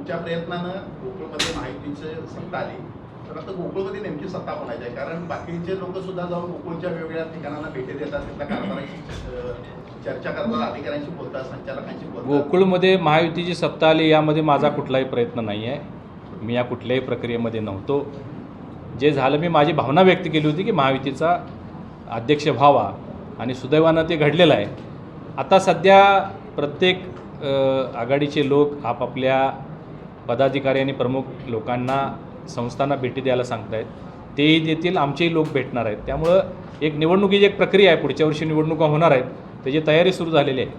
तुमच्या प्रयत्नानं गोकुळमध्ये माहितीचे सत्ता आली. तर आता गोकुळमध्ये नेमकी सत्ता कोणाची आहे? कारण बाकीचे लोक सुद्धा जाऊन गोकुळच्या वेगवेगळ्या ठिकाणांना भेटी देतात तिथल्या कारभाराची चर्चा करतात अधिकाऱ्यांशी बोलतात संचालकांशी बोलतात. गोकुळमध्ये महायुतीची सत्ता आली यामध्ये माझा कुठलाही प्रयत्न नाही आहे. मी या कुठल्याही प्रक्रियेमध्ये नव्हतो. जे झालं मी माझी भावना व्यक्त केली होती की महायुतीचा अध्यक्ष व्हावा आणि सुदैवानं ते घडलेलं आहे. आता सध्या प्रत्येक आघाडीचे लोक आपापल्या पदाधिकारी आणि प्रमुख लोकांना संस्थांना भेटी द्यायला सांगत आहेत तेही देतील आमचेही लोक भेटणार आहेत. त्यामुळं एक निवडणुकीची एक प्रक्रिया आहे. पुढच्या वर्षी निवडणुका होणार आहेत. त्याची तयारी सुरू झालेली आहे.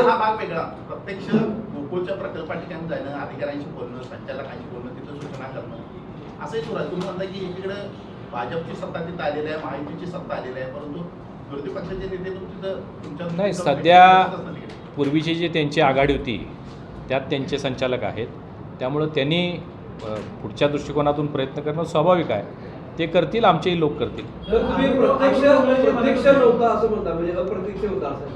हा नाही सध्या. पूर्वीची जी त्यांची आघाडी होती त्यात त्यांचे संचालक आहेत. त्यामुळं त्यांनी पुढच्या दृष्टिकोनातून प्रयत्न करणं स्वाभाविक आहे. ते करतील आमचेही लोक करतील. तर तुम्ही प्रत्यक्ष प्रत्यक्ष नव्हता असं म्हणता म्हणजे अप्रत्यक्ष होता असं?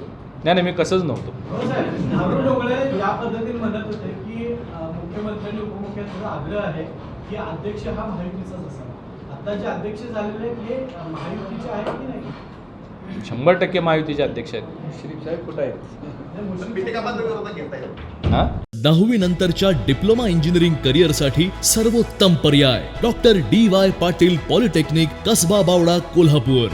नाही नाही मी कसंच नव्हतो. हो साहेब, नामदेव ढोबळे या पद्धतीने म्हणत होते की अं, मुख्यमंत्र्यांनी उपमुख्यमंत्र्यांचा आग्रह आहे की अध्यक्ष हा महायुतीचाच असावा. आता जे अध्यक्ष झालेले आहेत हे अं, महायुतीचे आहेत की नाही? शंभर टक्के महायुतीचे अध्यक्ष आहेत. श्रीफ साहेब कुठं आहेत? हे दहावी नंतरच्या डिप्लोमा इंजिनिअरिंग करिअरसाठी सर्वोत्तम पर्याय. Doctor D Y Patil polytechnic Kasba Bawada Kolhapur.